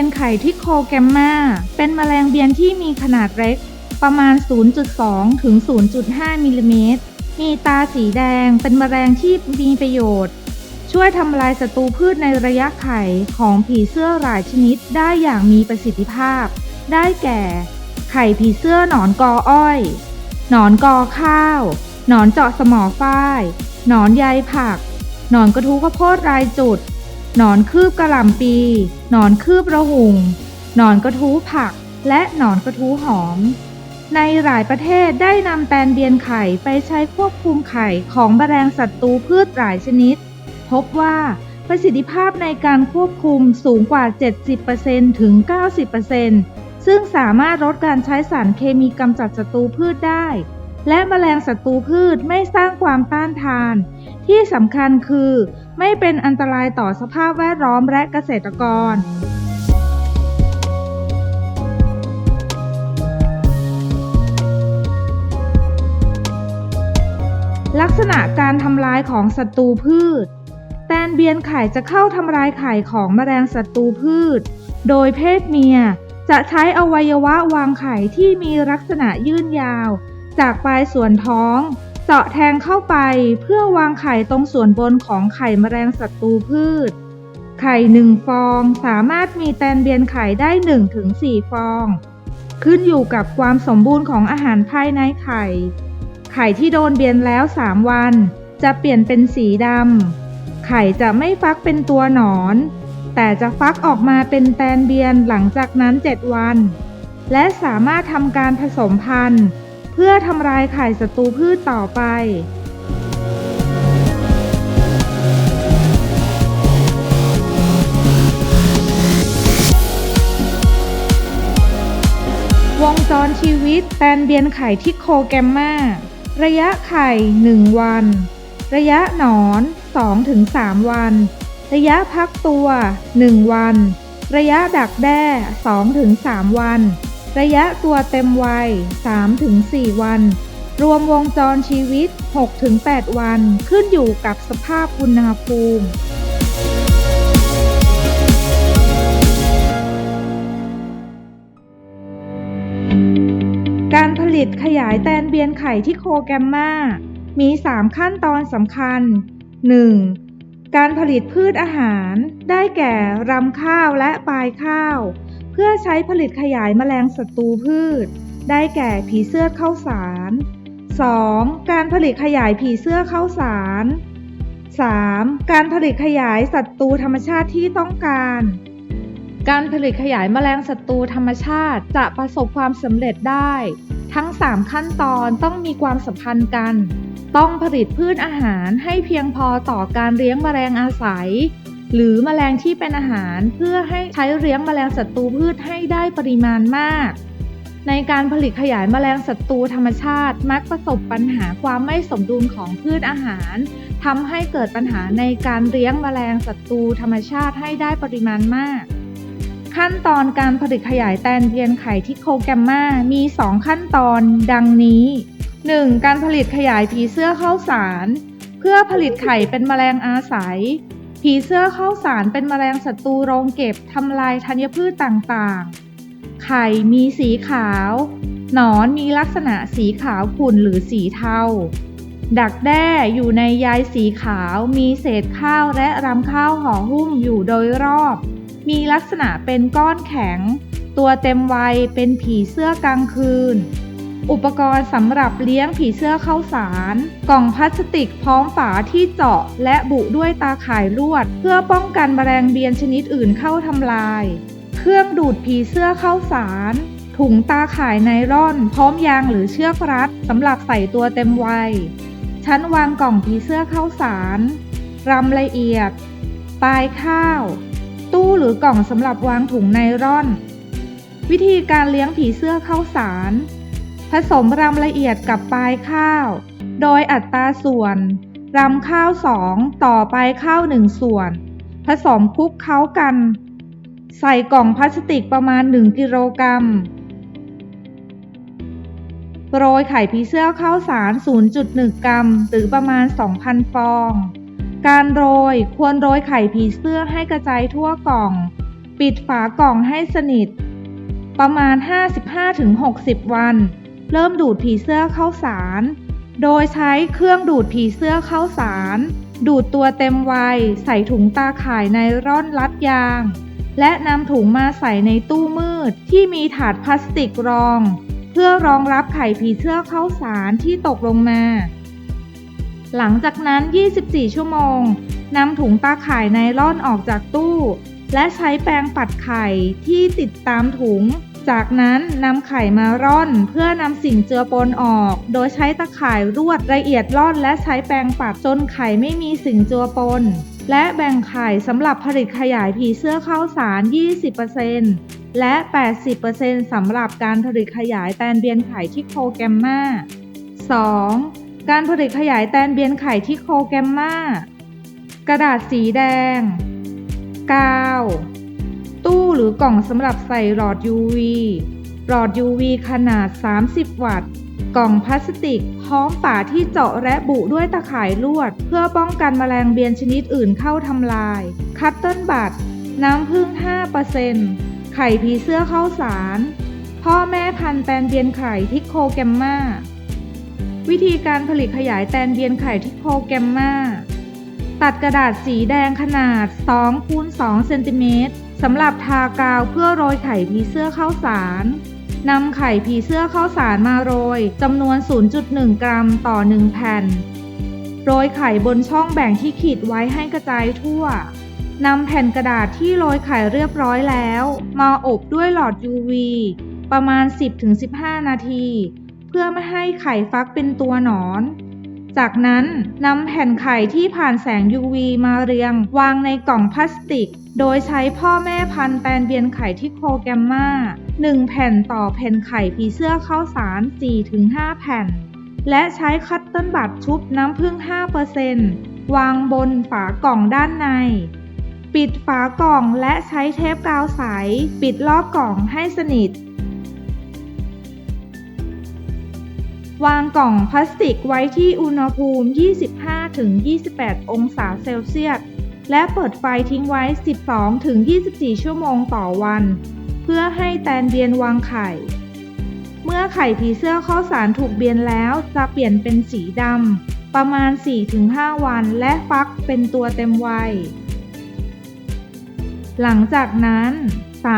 เบียนไข่ที่โคแกมมาเป็นแมลงเบียนที่มีขนาดเล็ก ประมาณ 0.2 ถึง 0.5 มิลลิเมตร มีตาสีแดงเป็นแมลงที่มีประโยชน์ ช่วยทำลายศัตรูพืชในระยะไข่ของผีเสื้อหลายชนิดได้อย่างมีประสิทธิภาพ ได้แก่ ไข่ผีเสื้อหนอนกออ้อย หนอนกอข้าว หนอนเจาะสมอฝ้าย หนอนใยผัก หนอนกระทู้ข้าวโพดรายจุด หนอนคืบกระหล่ำปี หนอนคืบระหุง หนอนกระทู้ผัก และหนอนกระทู้หอม ในหลายประเทศได้นำแตนเบียนไข่ไปใช้ควบคุมไข่ของแมลงศัตรูพืชหลายชนิด พบว่าประสิทธิภาพในการควบคุมสูงกว่า 70%ถึง 90%ซึ่งสามารถลดการใช้สารเคมีกำจัดศัตรูพืชได้ และแมลงศัตรูพืชไม่สร้างความต้านทาน ที่สำคัญคือ ไม่เป็นอันตรายต่อสภาพแวดล้อมและเกษตรกรลักษณะการทำลายของศัตรูพืช แตนเบียนไข่จะเข้าทำลายไข่ของแมลงศัตรูพืช โดยเพศเมียจะใช้อวัยวะวางไข่ที่มีลักษณะยื่นยาว จากปลายส่วนท้อง เจาะแทงเข้าไปเพื่อวางไข่ตรงส่วนบนของไข่แมลงศัตรูพืช ไข่หนึ่งฟองสามารถมีแตนเบียนไข่ได้ 1-4 ฟอง ขึ้นอยู่กับความสมบูรณ์ของอาหารภายในไข่ ไข่ที่โดนเบียนแล้ว 3 วัน จะเปลี่ยนเป็นสีดำ ไข่จะไม่ฟักเป็นตัวหนอน แต่จะฟักออกมาเป็นแตนเบียนหลังจากนั้น 7 วัน และสามารถทำการผสมพันธุ์ พื่อทำลายไข่ศัตรูพืชต่อไป วงจรชีวิตแตนเบียนไข่ที่โคแกมมาระยะไข่ 1 วัน ระยะหนอน 2-3 วัน ระยะพักตัว 1 วัน ระยะดักแด้ 2-3 วัน ระยะตัวเต็มวัย 3-4 วัน รวมวงจรชีวิต 6-8 วัน ขึ้นอยู่กับสภาพอุณหภูมิการผลิตขยายแตนเบียนไข่ที่โคแกมมา มี 3 ขั้นตอนสำคัญ 1. การผลิตพืชอาหาร ได้แก่รำข้าวและปลายข้าว เพื่อใช้ผลิตขยายแมลงศัตรูพืช ได้แก่ผีเสื้อเข้าสาร 2. การผลิตขยายผีเสื้อเข้าสาร 3. การผลิตขยายศัตรูธรรมชาติที่ต้องการ การผลิตขยายแมลงศัตรูธรรมชาติจะประสบความสำเร็จได้ ทั้ง 3 ขั้นตอนต้องมีความสัมพันธ์กัน ต้องผลิตพืชอาหารให้เพียงพอต่อการเลี้ยงแมลงอาศัย หรือแมลงที่เป็นอาหารเพื่อให้ใช้เลี้ยงแมลงศัตรูพืชให้ได้ปริมาณมาก ในการผลิตขยายแมลงศัตรูธรรมชาติ มักประสบปัญหาความไม่สมดุลของพืชอาหารทำให้เกิดปัญหาในการเลี้ยงแมลงศัตรูธรรมชาติให้ได้ปริมาณมาก ขั้นตอนการผลิตขยายแตนเบียนไข่ที่โคแกมมามี 2 ขั้นตอน ดังนี้ 1. การผลิตขยายผีเสื้อเข้าสาร เพื่อผลิตไข่เป็นแมลงอาศัย ผีเสื้อข้าวสารเป็นแมลงศัตรูโรงเก็บทำลายธัญพืชต่างๆ ไข่มีสีขาว หนอนมีลักษณะสีขาวขุ่นหรือสีเทา ดักแด้อยู่ในใยสีขาว มีเศษข้าวและรำข้าวห่อหุ้มอยู่โดยรอบ มีลักษณะเป็นก้อนแข็ง ตัวเต็มวัยเป็นผีเสื้อกลางคืน อุปกรณ์สำหรับเลี้ยงผีเสื้อเข้าสาร กล่องพลาสติกพร้อมฝาที่เจาะ และบุด้วยตาข่ายลวด เพื่อป้องกันแมลงเบียนชนิดอื่นเข้าทำลาย เครื่องดูดผีเสื้อเข้าสารถุงตาข่ายไนล่อนพร้อมยางหรือเชือกรัดสำหรับใส่ตัวเต็มวัย ชั้นวางกล่องผีเสื้อเข้าสารรำละเอียด ปลายข้าว ตู้หรือกล่องสำหรับวางถุงไนร่อน วิธีการเลี้ยงผีเสื้อเข้าสาร ผสมรำละเอียดกับปลายข้าว โดยอัตราส่วนรำข้าว 2 ต่อปลายข้าว 1 ส่วน ผสมคลุกเคล้ากัน ใส่กล่องพลาสติกประมาณ 1 กิโลกรัมโรยไข่ผีเสื้อข้าวสาร 0.1 กรัม หรือประมาณ 2,000 ฟอง การโรยควรโรยไข่ผีเสื้อให้กระจายทั่วกล่อง ปิดฝากล่องให้สนิท ประมาณ 55-60 วัน เริ่มดูดผีเสื้อเข้าสาร โดยใช้เครื่องดูดผีเสื้อเข้าสาร ดูดตัวเต็มวัย ใส่ถุงตาข่ายในร่อนรัดยาง และนำถุงมาใส่ในตู้มืดที่มีถาดพลาสติกรอง เพื่อรองรับไข่ผีเสื้อเข้าสารที่ตกลงมา หลังจากนั้น 24 ชั่วโมงนำถุงตาข่ายไนล่อนออกจากตู้ และใช้แปรงปัดไข่ที่ติดตามถุง จากนั้นนำไข่มาร่อนเพื่อนำสิ่งเจือปนออก โดยใช้ตะข่ายรวดละเอียดร่อนและใช้แปรงปัดจนไข่ไม่มีสิ่งเจือปน และแบ่งไข่สำหรับผลิตขยายผีเสื้อเข้าสาร 20%และ 80%สำหรับการผลิตขยายแตนเบียนไข่ที่โคแกมมา 2. การผลิตขยายแตนเบียนไข่ที่โคแกมมากระดาษสีแดงกาว ตู้หรือกล่องสำหรับใส่หลอด UV หลอด UV ขนาด 30 วัตต์ กล่องพลาสติกพร้อมฝาที่เจาะและบุด้วยตะข่ายลวด เพื่อป้องกันแมลงเบียนชนิดอื่นเข้าทำลาย คัตเติ้ลบัตน้ำผึ้ง 5%ไข่ผีเสื้อเข้าสาร พ่อแม่พันธุ์แตนเบียนไข่ที่โคแกมมาวิธีการผลิตขยายแตนเบียนไข่ที่โคแกมมาตัดกระดาษสีแดงขนาด2คูณ2เซนติเมตร สำหรับทากาวเพื่อโรยไข่ผีเสื้อเข้าสารนำไข่ผีเสื้อเข้าสารมาโรยจำนวน 0.1 กรัมต่อ 1 แผ่น โรยไข่บนช่องแบ่งที่ขีดไว้ให้กระจายทั่วนำแผ่นกระดาษที่โรยไข่เรียบร้อยแล้ว มาอบด้วยหลอด UV ประมาณ 10-15 นาที เพื่อไม่ให้ไข่ฟักเป็นตัวหนอน จากนั้นนำแผ่นไข่ที่ผ่านแสง UV มาเรียง วางในกล่องพลาสติก โดยใช้พ่อแม่พันธุ์แตนเบียนไข่ที่โคแกมมา1แผ่นต่อแผ่นไข่ผีเสื้อเข้าสาร 4-5 แผ่น และใช้คัตเติ้ลบัตชุบน้ำผึ้ง 5%วางบนฝากล่องด้านใน ปิดฝากล่องและใช้เทปกาวใส ปิดรอบกล่องให้สนิท วางกล่องพลาสติกไว้ที่อุณหภูมิ 25-28 องศาเซลเซียส และเปิดไฟทิ้งไว้ 12-24 ชั่วโมงต่อวัน เพื่อให้แตนเบียนวางไข่ เมื่อไข่ผีเสื้อข้าวสารถูกเบียนแล้วจะเปลี่ยนเป็นสีดำ ประมาณ 4-5 วันและฟักเป็นตัวเต็มวัย หลังจากนั้น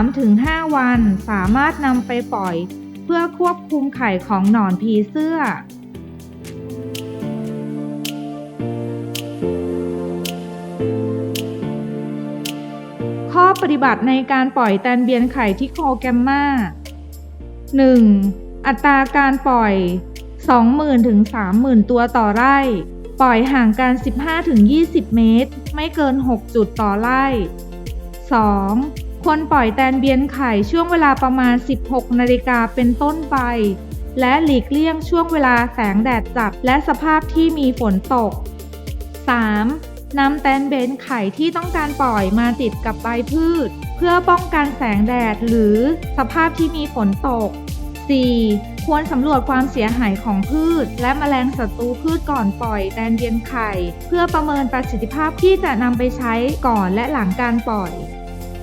3-5 วันสามารถนำไปปล่อย เพื่อควบคุมไข่ของหนอนผีเสื้อ ข้อปฏิบัติในการปล่อยแตนเบียนไข่ที่โคแกมมา 1. อัตราการปล่อย 20,000ถึง30,000 ตัวต่อไร่ ปล่อยห่างกัน 15-20 เมตร ไม่เกิน 6 จุดต่อไร่ 2. ควรปล่อยแตนเบียนไข่ช่วงเวลาประมาณ 16 นาฬิกาเป็นต้นไป และหลีกเลี่ยงช่วงเวลาแสงแดดจัดและสภาพที่มีฝนตก 3. นำแตนเบนไข่ที่ต้องการปล่อยมาติดกับใบพืช เพื่อป้องกันแสงแดดหรือสภาพที่มีฝนตก 4. ควรสำรวจความเสียหายของพืช และแมลงศัตรูพืชก่อนปล่อยแตนเบียนไข่ เพื่อประเมินประสิทธิภาพที่จะนำไปใช้ก่อนและหลังการปล่อย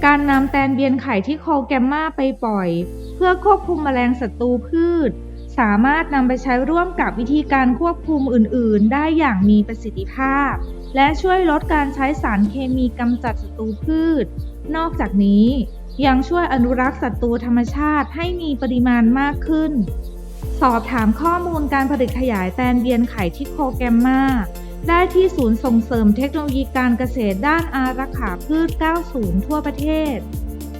การนำแตนเบียนไข่ที่โคแกมมาไปปล่อย เพื่อควบคุมแมลงศัตรูพืช สามารถนำไปใช้ร่วมกับวิธีการควบคุมอื่น ๆ ได้อย่างมีประสิทธิภาพ และช่วยลดการใช้สารเคมีกำจัดศัตรูพืช นอกจากนี้ยังช่วยอนุรักษ์ศัตรูธรรมชาติให้มีปริมาณมากขึ้น สอบถามข้อมูลการผลิตขยายแตนเบียนไข่ที่โคแกมมา ได้ที่ศูนย์ส่งเสริมเทคโนโลยีการเกษตรด้านอารักขาพืช 90 ทั่วประเทศ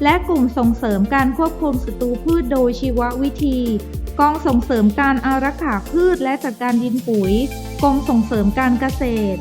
และกลุ่มส่งเสริมการควบคุมศัตรูพืชโดยชีววิธี กองส่งเสริมการอารักขาพืชและจัดการดินปุ๋ย กองส่งเสริมการเกษตร